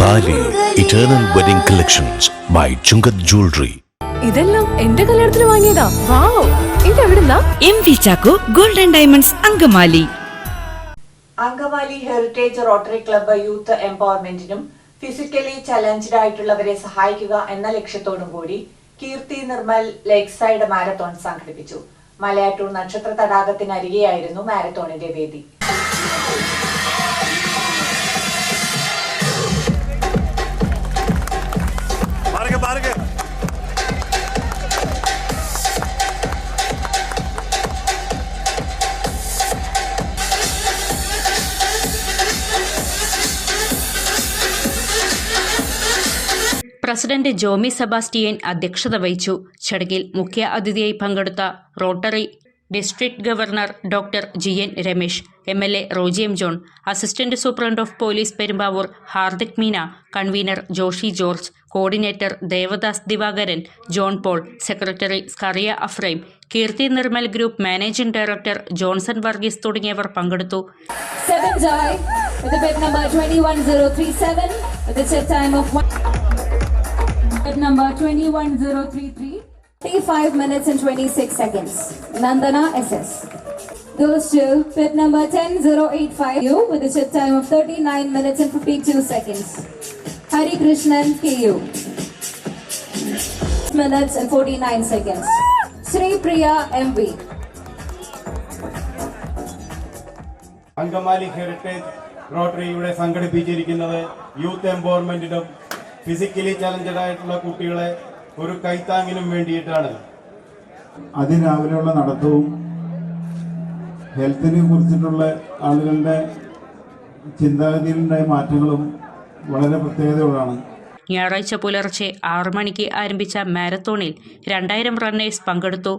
താലി eternal wedding collections by Chungath jewellery ഇതെല്ലാം എന്റെ കല്യാണത്തിന് വാങ്ങിയതാ. Wow ഇതെവിടുന്നാ M V Chacko golden diamonds Angamaly. Angamaly heritage rotary club youth എംപവർമെന്റിനും physically challenged ആയിട്ടുള്ളവരെ സഹായിക്കുക എന്ന ലക്ഷ്യത്തോടും കൂടി Keerthi Nirmal lake side marathon സംഘടിപ്പിച്ചു. മലയാറ്റൂർ നക്ഷത്ര തടാകത്തിനരികെയായിരുന്നു മാരത്തോണിന്റെ വേദി. പ്രസിഡന്റ് ജോമി സെബാസ്റ്റിയൻ അധ്യക്ഷത വഹിച്ചു ചടങ്ങിൽ മുഖ്യ അതിഥിയായി പങ്കെടുത്ത rotary district governor doctor G N Ramesh M L A Roji M John assistant superintendent of police Perumbavoor Hardik Meena convener Joshy George coordinator Devadas Divakaran John Paul secretary Scaria Ephraim Keerthi Nirmal group managing director Johnson Varghese തുടങ്ങിയവർ പങ്കെടുത്തു with the bid number 21037 with the time of one. Bid number 21033. 35 minutes and 26 seconds. Nandana SS. Goes to bid number 10085 you with a set time of 39 minutes and 52 seconds. Hari Krishnan KU. minutes and 49 seconds. Sri Priya MV. Angamaly heritage rotary ഇവിടെ സംഘടിപ്പിച്ചിരിക്കുന്നത് youth എംപവർമെന്റിനും physically challenged ആയിട്ടുള്ള കുട്ടികളെ ഒരു കൈത്താങ്ങിനും വേണ്ടിയിട്ടാണ്. അതിരാവിലെയുള്ള നടത്തവും ഹെൽത്തിനെ കുറിച്ചിട്ടുള്ള ആളുകളുടെ ചിന്താഗതിയിലുണ്ടായ മാറ്റങ്ങളും വളരെ പ്രത്യേകതയുള്ളതാണ് ഞായറാഴ്ച പുലർച്ചെ ആറു മണിക്ക് ആരംഭിച്ച മാരത്തോണിൽ രണ്ടായിരം റണ്ണേഴ്സ് പങ്കെടുത്തു.